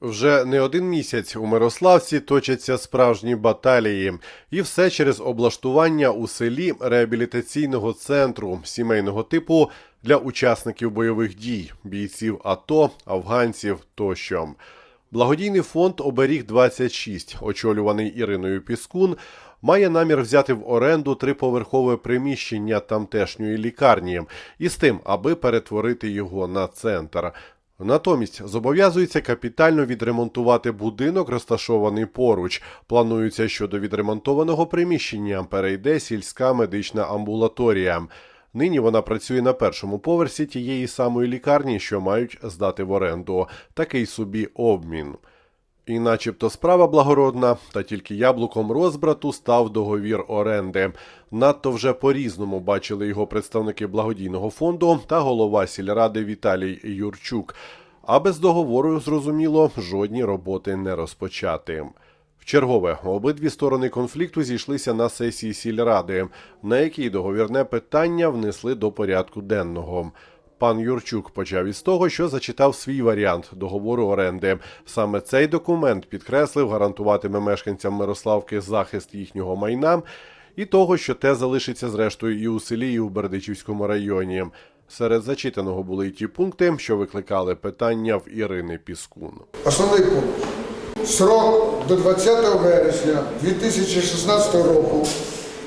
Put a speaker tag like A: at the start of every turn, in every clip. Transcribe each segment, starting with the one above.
A: Вже не один місяць у Мирославці точаться справжні баталії, і все через облаштування у селі реабілітаційного центру сімейного типу для учасників бойових дій, бійців АТО, афганців тощо. Благодійний фонд Оберіг 26 очолюваний Іриною Піскун, має намір взяти в оренду триповерхове приміщення тамтешньої лікарні із тим, аби перетворити його на центр. Натомість зобов'язується капітально відремонтувати будинок, розташований поруч. Планується, що до відремонтованого приміщення перейде сільська медична амбулаторія. Нині вона працює на першому поверсі тієї самої лікарні, що мають здати в оренду. Такий собі обмін. І начебто справа благородна, та тільки яблуком розбрату став договір оренди. Надто вже по-різному бачили його представники благодійного фонду та голова сільради Віталій Юрчук. А без договору, зрозуміло, жодні роботи не розпочати. Вчергове обидві сторони конфлікту зійшлися на сесії сільради, на якій договірне питання внесли до порядку денного. Пан Юрчук почав із того, що зачитав свій варіант договору оренди. Саме цей документ підкреслив, гарантуватиме мешканцям Мирославки захист їхнього майна і того, що те залишиться зрештою і у селі, і у Бердичівському районі. Серед зачитаного були й ті пункти, що викликали питання в Ірини Піскун.
B: Основний пункт. Срок до 20 вересня 2016 року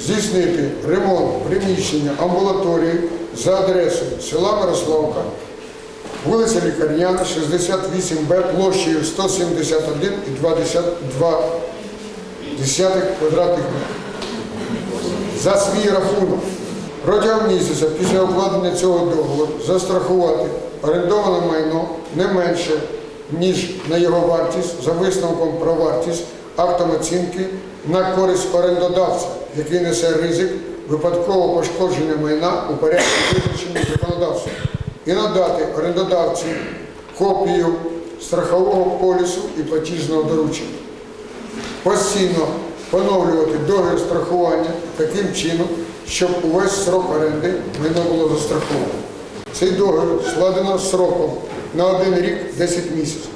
B: здійснити ремонт приміщення амбулаторії за адресою села Мирославка, вулиця Лікарняна, 68Б, площею 171,2 квадратних метрів. За свій рахунок протягом місяця після укладення цього договору застрахувати орендоване майно не менше, ніж на його вартість за висновком про вартість актом оцінки на користь орендодавця, який несе ризик випадкового пошкодження майна у порядку визначеному законодавством, і надати орендодавцю копію страхового полісу і платіжного доручення постійно поновлювати договір страхування таким чином, щоб увесь срок оренди майно було застраховано. Цей договір складено сроком на один рік 10 місяців.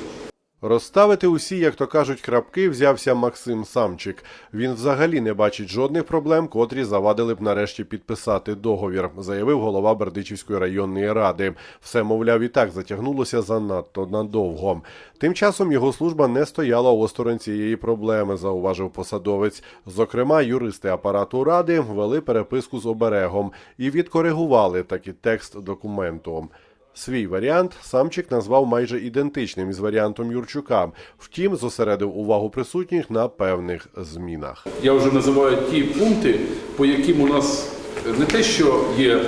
A: Розставити усі, як то кажуть, крапки взявся Максим Самчик. Він взагалі не бачить жодних проблем, котрі завадили б нарешті підписати договір, заявив голова Бердичівської районної ради. Все, мовляв, і так затягнулося занадто надовго. Тим часом його служба не стояла осторонь цієї проблеми, зауважив посадовець. Зокрема, юристи апарату ради ввели переписку з оберегом і відкоригували такий текст документу. Свій варіант самчик назвав майже ідентичним із варіантом Юрчука. Втім, зосередив увагу присутніх на певних змінах.
C: Я вже називаю ті пункти, по яким у нас не те, що є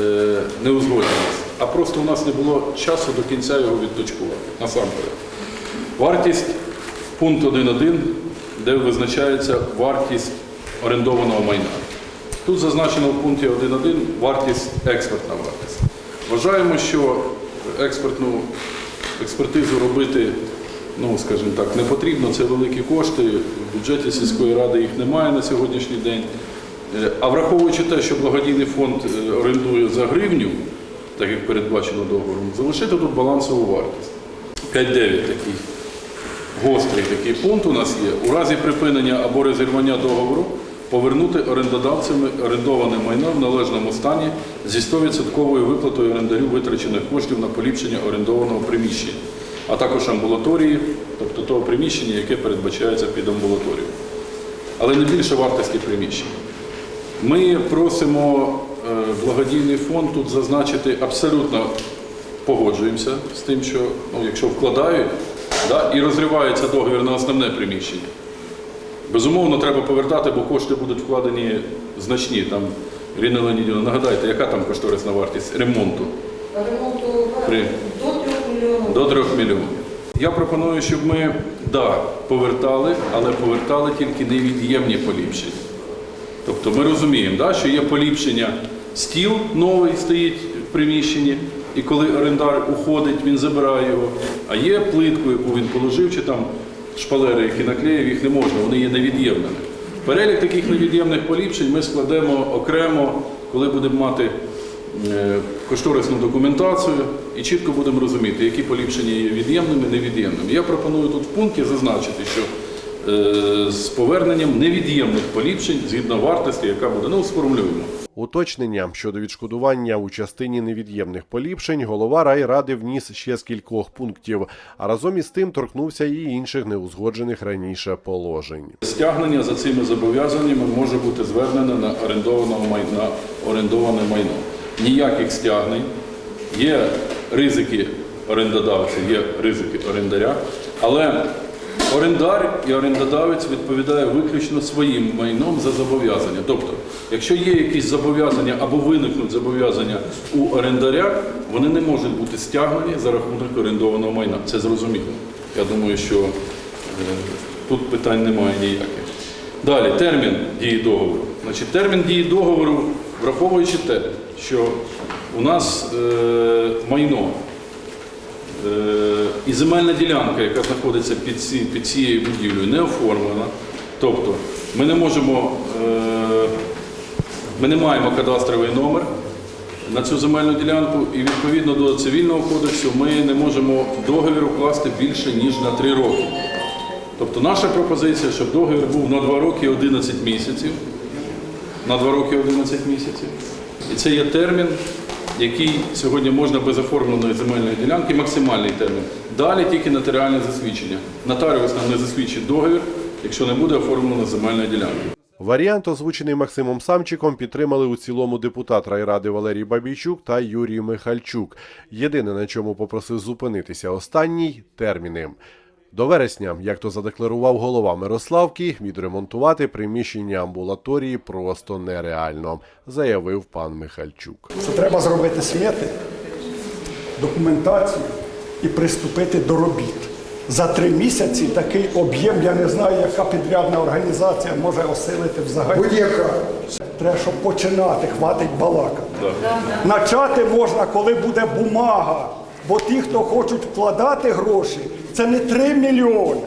C: е, неузгодженість, а просто у нас не було часу до кінця його відточкувати. Насамперед. Вартість пункт 1.1, де визначається вартість орендованого майна. Тут зазначено в пункті 1.1 вартість, експертна вартість. Вважаємо, що експертну експертизу робити, ну скажімо так, не потрібно. Це великі кошти. В бюджеті сільської ради їх немає на сьогоднішній день. Е, А враховуючи те, що благодійний фонд е, орендує за гривню, так як передбачено договором, залишити тут балансову вартість. 5.9 такий гострий такий пункт у нас є. У разі припинення або розірвання договору повернути орендодавцями орендоване майно в належному стані зі 100% виплатою орендарю витрачених коштів на поліпшення орендованого приміщення, а також амбулаторії, тобто того приміщення, яке передбачається під амбулаторію. Але не більше вартості приміщення. Ми просимо е, благодійний фонд тут зазначити абсолютно погоджуємося з тим, що ну, якщо вкладають да, і розривається договір на основне приміщення. Безумовно, треба повертати, бо кошти будуть вкладені значні. Там, Ірина Леонідівна, нагадайте, яка там кошторисна вартість ремонту?
D: ремонту
C: При-
D: до 3 мільйонів.
C: До 3 мільйонів. Я пропоную, щоб ми да, повертали, але повертали тільки невід'ємні поліпшення. Тобто ми розуміємо, да, що є поліпшення, стіл новий стоїть в приміщенні, і коли орендар уходить, він забирає його. А є плитку, яку він положив, чи там шпалери, які наклеїв, їх не можна, вони є невід'ємними. Перелік таких невід'ємних поліпшень ми складемо окремо, коли будемо мати е, кошторисну документацію, і чітко будемо розуміти, які поліпшення є від'ємними, невід'ємними. Я пропоную тут в пункті зазначити, що е, з поверненням невід'ємних поліпшень згідно вартості, яка буде, ну сформулюємо.
A: Уточнення щодо відшкодування у частині невід'ємних поліпшень голова райради вніс ще з кількох пунктів, а разом із тим торкнувся і інших неузгоджених раніше положень.
C: Стягнення за цими зобов'язаннями може бути звернене на майно. орендоване майно. Ніяких стягнень. Є ризики орендодавця, є ризики орендаря, але орендар і орендодавець відповідає виключно своїм майном за зобов'язання. Тобто, якщо є якісь зобов'язання або виникнуть зобов'язання у орендаря, вони не можуть бути стягнені за рахунок орендованого майна. Це зрозуміло. Я думаю, що е, тут питань немає ніяких. Далі, термін дії договору. Значить, термін дії договору, враховуючи те, що у нас е, майно е, і земельна ділянка, яка знаходиться під, ці, під цією будівлею, не оформлена. Тобто ми не можемо, е, ми не маємо кадастровий номер на цю земельну ділянку, і відповідно до цивільного кодексу ми не можемо договір укласти більше ніж на 3 роки. Тобто наша пропозиція, щоб договір був на 2 роки 11 місяців. На 2 роки 11 місяців. І це є термін, який сьогодні можна без оформленої земельної ділянки, максимальний термін. Далі тільки нотаріальне засвідчення. Нотаріус нам не засвідчить договір, якщо не буде оформлена земельна ділянка.
A: Варіант, озвучений Максимом Самчиком, підтримали у цілому депутат райради Валерій Бабійчук та Юрій Михальчук. Єдине, на чому попросив зупинитися останній терміни. До вересня, як то задекларував голова Мирославки, відремонтувати приміщення амбулаторії просто нереально, заявив пан Михальчук.
E: що треба зробити смети, документацію і приступити до робіт. За три місяці такий об'єм, я не знаю, яка підрядна організація може осилити взагалі.
B: Будь-яка.
E: Треба, щоб починати, хватить балакати. Начати можна, коли буде бумага. Бо ті, хто хочуть вкладати гроші, це не 3 мільйони.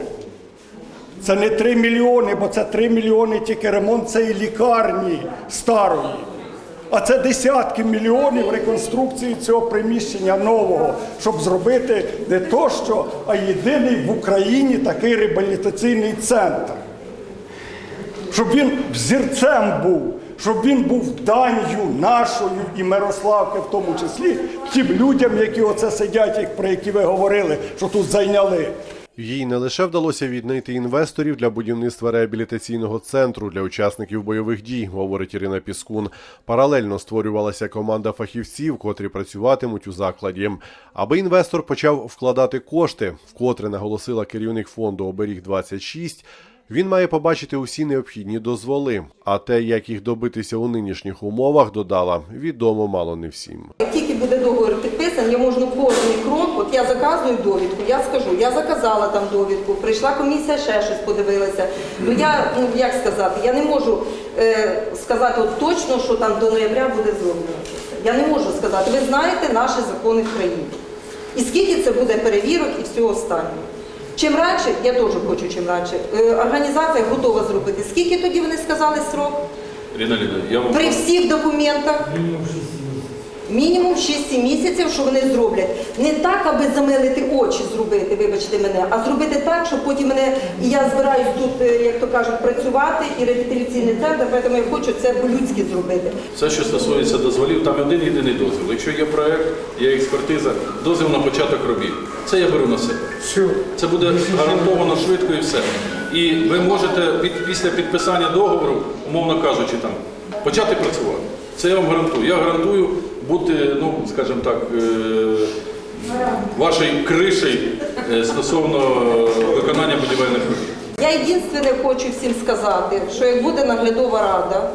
E: Це не 3 мільйони, бо це 3 мільйони тільки ремонт цієї лікарні старої. А це десятки мільйонів реконструкції цього приміщення нового, щоб зробити не то що, а єдиний в Україні такий реабілітаційний центр щоб він взірцем був, щоб він був данью нашою і Мирославки, в тому числі тим людям, які оце сидять, про які ви говорили, що тут зайняли.
A: Їй не лише вдалося віднайти інвесторів для будівництва реабілітаційного центру для учасників бойових дій, говорить Ірина Піскун. Паралельно створювалася команда фахівців, котрі працюватимуть у закладі. Аби інвестор почав вкладати кошти, вкотре наголосила керівник фонду Оберіг 26 він має побачити усі необхідні дозволи. А те, як їх добитися у нинішніх умовах, додала відомо мало не всім.
D: Тільки буде договір підписаний, я можу кожний крок, от я заказую довідку, я скажу, я заказала там довідку, прийшла комісія, ще щось подивилася. Ну я, ну як сказати, я не можу е, сказати от точно, що там до ноября буде зроблено. Я не можу сказати. Ви знаєте наші закони в країні. І скільки це буде перевірок і всього останнього. Чим раніше, я теж хочу чим раніше, е, організація готова зробити. Скільки тоді вони сказали срок?
C: Ріна Ліна, я вам
D: При всіх документах мінімум 6 місяців, що вони зроблять. Не так, аби замилити очі зробити, вибачте мене, а зробити так, щоб потім мене, і я збираюсь тут, е, як то кажуть, працювати, і реабілітаційний центр, тому я хочу це по-людськи зробити.
C: Все, що стосується дозволів, там один єдиний дозвіл. Якщо є проект, є експертиза, дозвіл на початок робіт. Це я беру на себе. Це буде гарантовано швидко і все. І ви можете під, після підписання договору, умовно кажучи, там, почати працювати. Це я вам гарантую. Я гарантую бути, ну, скажімо так, е, вашою кришею е, стосовно виконання будівельних робіт.
D: Я єдине хочу всім сказати, що як буде наглядова рада,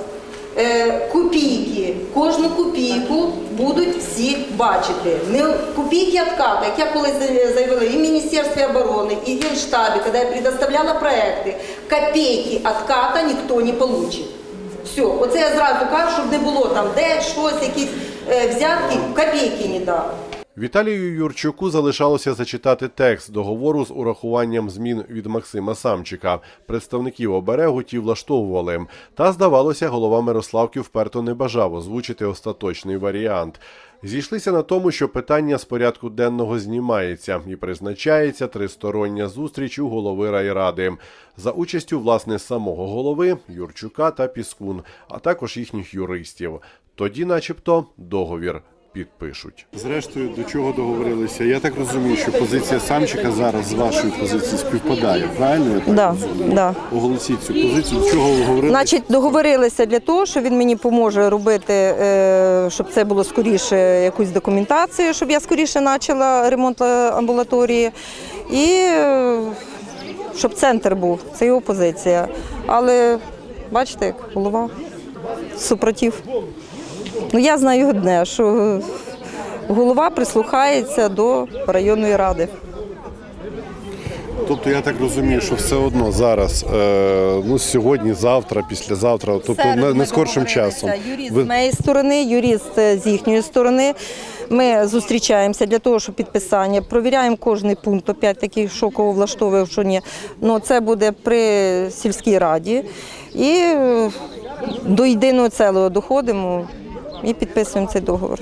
D: е, копійки, кожну копійку будуть всі бачити. Не копійки отката, як я колись заявила і в Міністерстві оборони, і в Генштабі, коли я предоставляла проекти, копійки отката ніхто не получить. Все, оце я зразу кажу, щоб не було там де щось, якісь е, взятки, копійки не дав.
A: Віталію Юрчуку залишалося зачитати текст договору з урахуванням змін від Максима Самчика. Представників оберегу ті влаштовували. Та, здавалося, голова Мирославки вперто не бажав озвучити остаточний варіант. Зійшлися на тому, що питання з порядку денного знімається і призначається тристороння зустріч у голови райради за участю власне самого голови Юрчука та Піскун, а також їхніх юристів. Тоді, начебто, договір підпишуть.
F: Зрештою, до чого договорилися? Я так розумію, що позиція Самчика зараз з вашою позицією співпадає. Правильно? Я так
D: Да,
F: розумію?
D: да.
F: Оголосіть цю позицію. До чого ви говорили?
D: Значить, договорилися для того, що він мені поможе робити, е, щоб це було скоріше якусь документацію, щоб я скоріше почала ремонт е, амбулаторії. І е, щоб центр був, це його позиція. Але бачите, як голова супротив. Ну я знаю одне, що голова прислухається до районної ради.
F: Тобто я так розумію, що все одно зараз, е, ну сьогодні, завтра, післязавтра, тобто не, не скоршим часом.
D: Юрист
F: Ви-
D: з моєї сторони, юрист е, з їхньої сторони. Ми зустрічаємося для того, щоб підписання. Провіряємо кожний пункт, опять таки, що кого влаштовує, що ні. Ну, це буде при сільській раді. І е, до єдиного цілого доходимо і підписуємо цей договор.